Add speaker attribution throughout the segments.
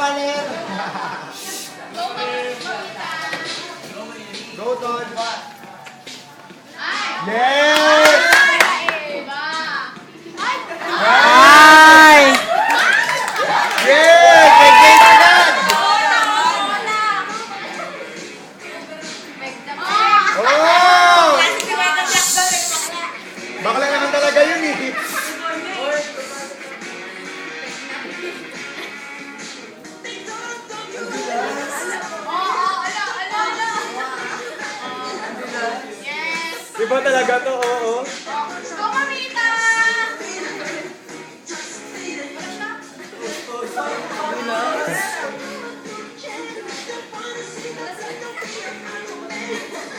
Speaker 1: Valeu! Go, Dodge, vai! Yeah! Iba talaga to, oo.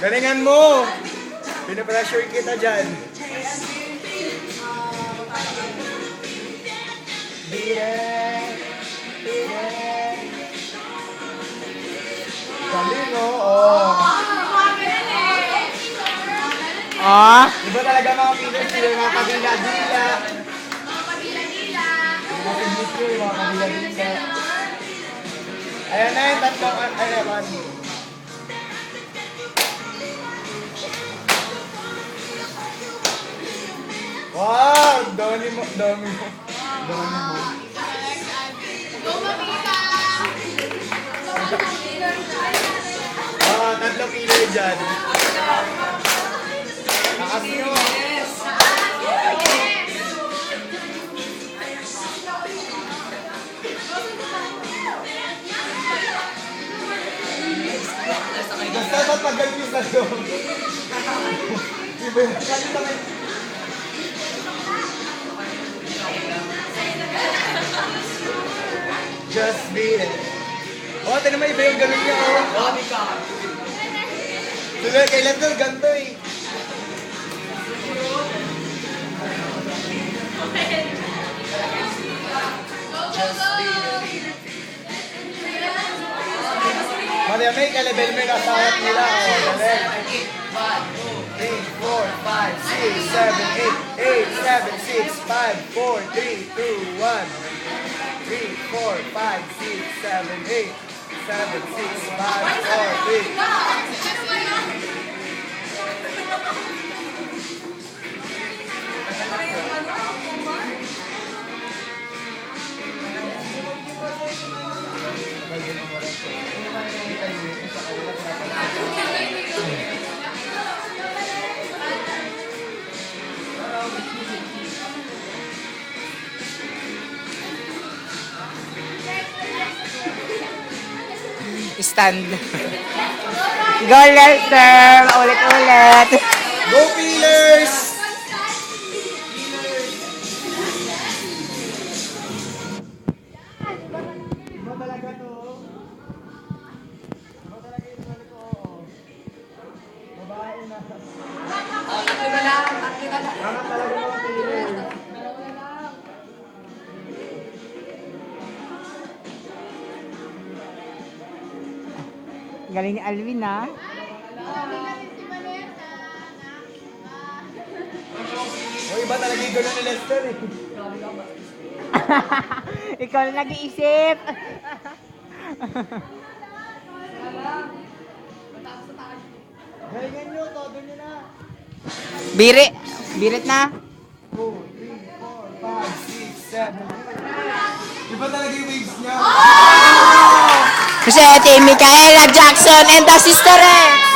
Speaker 1: Galingan mo! Pinapressure kita dyan. Galing,
Speaker 2: Ah?
Speaker 1: Iba talaga mga Pinoy, sila mga kabila-dila. Mga Pilipino, yung mga kabila-dila. Ayan na yung tatlong, ay, naman. Wow! Dami mo, dami mo. Dami mo. Ah, tatlong kilo dyan. Basta matagal yung sa doon. Iba yung kalita may... Just beat it. Oh, tinan mo iba yung ganun niya, oh. Tuloy, kailan to? Ganto eh. Ka-level mo yung kasayat nila. Oh, dali. 3, 4, 5, 6, 7, 8, 8, 7, 6, 5, 4, 3, 2, 1. 3, 4, 5, 6, 7, 8, 7, 6, 5, 4, 3.
Speaker 2: Stand. Go, Lester! Ulit-ulit.
Speaker 1: Go Peelers!
Speaker 2: Galing ni Alvin, ah.
Speaker 1: O iba talaga yung gano'n ni Lester eh.
Speaker 2: Ikaw na nag-iisip.
Speaker 1: Galingan nyo, todo nyo na.
Speaker 2: Biri. Birit na.
Speaker 1: 2, 3, 4, 5, 6, 7. Iba talaga yung waves niya.
Speaker 2: Kasi Presidente eh, Micaela Jackson and the Sister eh.